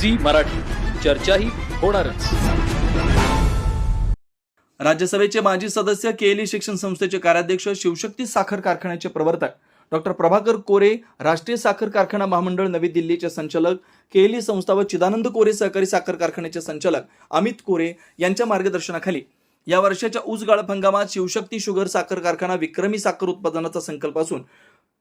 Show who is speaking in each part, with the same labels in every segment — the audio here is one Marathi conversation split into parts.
Speaker 1: झी मराठी. चर्चाही होणारच.
Speaker 2: राज्यसभेचे माजी सदस्य केएलई शिक्षण संस्थेचे कार्याध्यक्ष शिवशक्ती साखर कारखान्याचे प्रवर्तक डॉक्टर प्रभाकर कोरे राष्ट्रीय साखर कारखाना महामंडळ नवी दिल्लीचे संचालक केएलई संस्था व चिदानंद कोरे सहकारी साखर कारखान्याचे संचालक अमित कोरे यांच्या मार्गदर्शनाखाली. या वर्षाच्या ऊस गाळप हंगामात शिवशक्ती शुगर साखर कारखाना विक्रमी साखर उत्पादनाचा संकल्प असून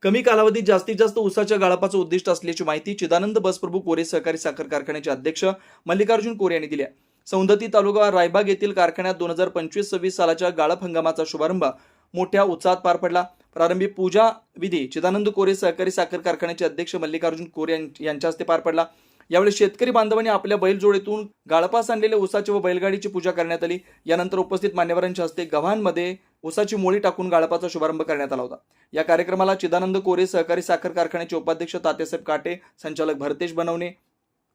Speaker 2: कमी कालावधीत जास्तीत जास्त उसाच्या गाळपाचं उद्दिष्ट असल्याची माहिती चिदानंद बसप्रभू कोरे सहकारी साखर कारखान्याचे अध्यक्ष मल्लिकार्जुन कोरे यांनी दिली आहे. सौंदती तालुका रायबाग येथील कारखान्यात दोन हजार पंचवीस सव्वीस सालाच्या गाळप हंगामाचा शुभारंभ मोठ्या उत्साहात पार पडला. प्रारंभी पूजा विधी चिदानंद कोरे सहकारी साखर कारखान्याचे अध्यक्ष मल्लिकार्जुन कोरे यां- यांच्या हस्ते पार पडला. यावेळी शेतकरी बांधवांनी आपल्या बैलजोडीतून गाळपास आणलेल्या ऊसाची व बैलगाडीची पूजा करण्यात आली. यानंतर उपस्थित मान्यवरांच्या हस्ते गव्हांमध्ये ऊसाची मोळी टाकून गाळपाचा शुभारंभ करण्यात आला होता. या कार्यक्रमाला चिदानंद कोरे सहकारी साखर कारखान्याचे उपाध्यक्ष तात्यासाहेब काटे संचालक भरतेश बनवणे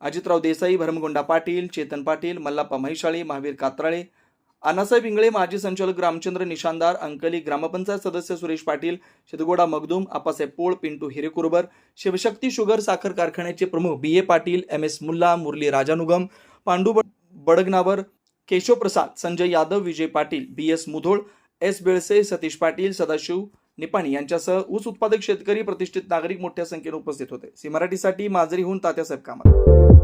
Speaker 2: अजितराव देसाई भरमगोंडा पाटील चेतन पाटील मल्लाप्पा म्हैशाळे महावीर कात्राळे अण्णासाहेब इंगळे माजी संचालक रामचंद्र निशानदार अंकली ग्रामपंचायत सदस्य सुरेश पाटील शिदगोडा मगदूम आप्पासाहेब पोळ पिंटू हिरेकुरबर शिवशक्ती शुगर साखर कारखान्याचे प्रमुख B A Patil M S Mulla Murali Rajanugam Pandu Badganavar Keshav Prasad Sanjay Yadav Vijay Patil B S Mudhol S Belse Satish Patil Sadashiv Nipani यांच्यासह ऊस उत्पादक शेतकरी प्रतिष्ठित नागरिक मोठ्या संख्येने उपस्थित होते. सी मराठीसाठी माजरीहून तात्यासाहेब कामत